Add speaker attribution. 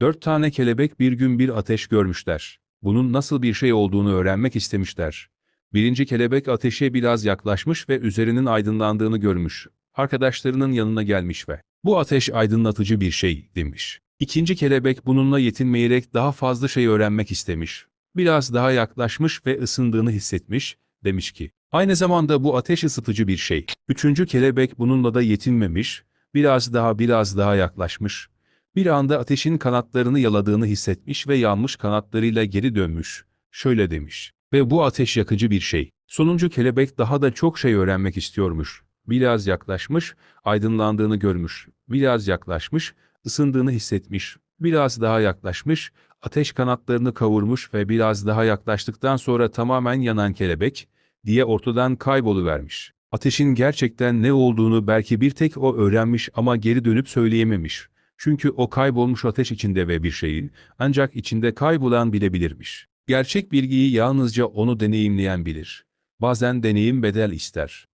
Speaker 1: Dört tane kelebek bir gün bir ateş görmüşler. Bunun nasıl bir şey olduğunu öğrenmek istemişler. Birinci kelebek ateşe biraz yaklaşmış ve üzerinin aydınlandığını görmüş. Arkadaşlarının yanına gelmiş ve bu ateş aydınlatıcı bir şey demiş. İkinci kelebek bununla yetinmeyerek daha fazla şey öğrenmek istemiş. Biraz daha yaklaşmış ve ısındığını hissetmiş, demiş ki, aynı zamanda bu ateş ısıtıcı bir şey. Üçüncü kelebek bununla da yetinmemiş, biraz daha biraz daha yaklaşmış. Bir anda ateşin kanatlarını yaladığını hissetmiş ve yanmış kanatlarıyla geri dönmüş. Şöyle demiş. Ve bu ateş yakıcı bir şey. Sonuncu kelebek daha da çok şey öğrenmek istiyormuş. Biraz yaklaşmış, aydınlandığını görmüş. Biraz yaklaşmış, ısındığını hissetmiş. Biraz daha yaklaşmış, ateş kanatlarını kavurmuş ve biraz daha yaklaştıktan sonra tamamen yanan kelebek diye ortadan kayboluvermiş. Ateşin gerçekten ne olduğunu belki bir tek o öğrenmiş ama geri dönüp söyleyememiş. Çünkü o kaybolmuş ateş içinde ve bir şeyi ancak içinde kaybolan bilebilirmiş. Gerçek bilgiyi yalnızca onu deneyimleyen bilir. Bazen deneyim bedel ister.